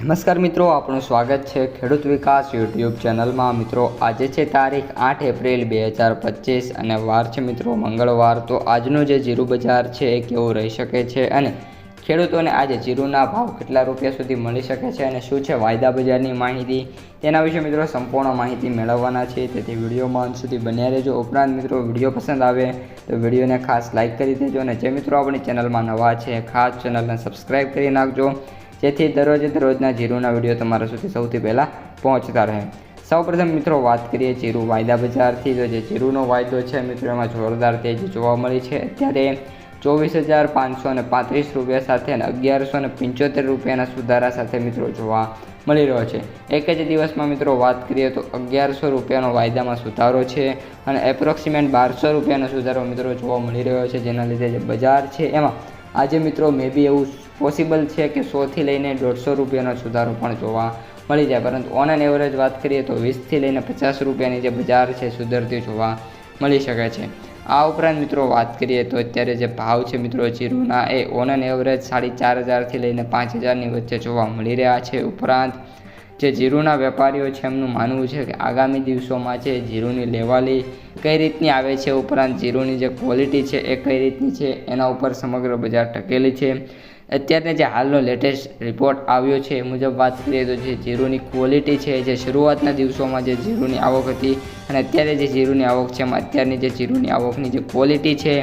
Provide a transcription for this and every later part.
નમસ્કાર મિત્રો આપણું સ્વાગત છે ખેડૂત વિકાસ યુટ્યુબ ચેનલમાં. મિત્રો, આજે છે તારીખ આઠ એપ્રિલ બે હજાર પચીસ અને વાર છે મિત્રો મંગળવાર. તો આજનું જે જીરું બજાર છે એ કેવું રહી શકે છે અને ખેડૂતોને આજે જીરુના ભાવ કેટલા રૂપિયા સુધી મળી શકે છે અને શું છે વાયદા બજારની માહિતી? તેના વિશે મિત્રો સંપૂર્ણ માહિતી મેળવવાના છે. તેથી વિડીયોમાં અંત સુધી બન્યા રહેજો. ઉપરાંત મિત્રો, વીડિયો પસંદ આવે તો વિડીયોને ખાસ લાઇક કરી દેજો અને જે મિત્રો આપણી ચેનલમાં નવા છે, ખાસ ચેનલને સબસ્ક્રાઈબ કરી નાખજો. જેથી દરરોજે દરરોજના જીરુના વીડિયો તમારા સુધી સૌથી પહેલાં પહોંચતા રહે. સૌપ્રથમ મિત્રો વાત કરીએ જીરુ વાયદા બજારથી. તો જે જીરુનો વાયદો છે મિત્રો, એમાં જોરદાર તેજી જોવા મળી છે. અત્યારે ચોવીસ હજાર પાંચસો અને પાંત્રીસ રૂપિયા સાથે અને અગિયારસો ને પંચોતેર રૂપિયાના સુધારા સાથે મિત્રો જોવા મળી રહ્યો છે. એક જ દિવસમાં મિત્રો વાત કરીએ તો અગિયારસો રૂપિયાનો વાયદામાં સુધારો છે અને એપ્રોક્સિમેટ બારસો રૂપિયાનો સુધારો મિત્રો જોવા મળી રહ્યો છે. જેના લીધે જે બજાર છે એમાં આજે મિત્રો મે બી એવું પોસિબલ છે કે સોથી લઈને દોઢસો રૂપિયાનો સુધારો પણ જોવા મળી જાય. પરંતુ ઓન એન એવરેજ વાત કરીએ તો વીસથી લઈને પચાસ રૂપિયાની જે બજાર છે સુધરતી જોવા મળી શકે છે. આ ઉપરાંત મિત્રો વાત કરીએ તો અત્યારે જે ભાવ છે મિત્રો જીરુના એ ઓન એન એવરેજ સાડી ચાર હજારથી લઈને પાંચ હજારની વચ્ચે જોવા મળી રહ્યા છે. ઉપરાંત જે જીરુના વેપારીઓ છે એમનું માનવું છે કે આગામી દિવસોમાં છે જીરુની લેવાલી કઈ રીતની આવે છે, ઉપરાંત જીરુની જે ક્વોલિટી છે એ કઈ રીતની છે, એના ઉપર સમગ્ર બજાર ટકેલી છે. અત્યારે જે હાલનો લેટેસ્ટ રિપોર્ટ આવ્યો છે એ મુજબ વાત કરીએ તો જે ઝીરોની ક્વોલિટી છે, જે શરૂઆતના દિવસોમાં જે જીરુની આવક હતી અને અત્યારે જે જીરોની આવક છે, એમાં અત્યારની જે જીરોની આવકની જે ક્વોલિટી છે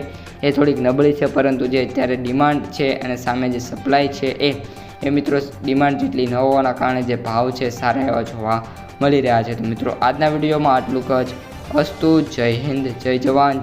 એ થોડીક નબળી છે, પરંતુ જે અત્યારે ડિમાન્ડ છે અને સામે જે સપ્લાય છે એ એ મિત્રો ડિમાન્ડ જેટલી ન હોવાના કારણે જે ભાવ છે સારા એવા જોવા મળી રહ્યા છે. તો મિત્રો, આજના વિડીયોમાં આટલું જ. અસ્તુ, જય હિન્દ, જય જવાન.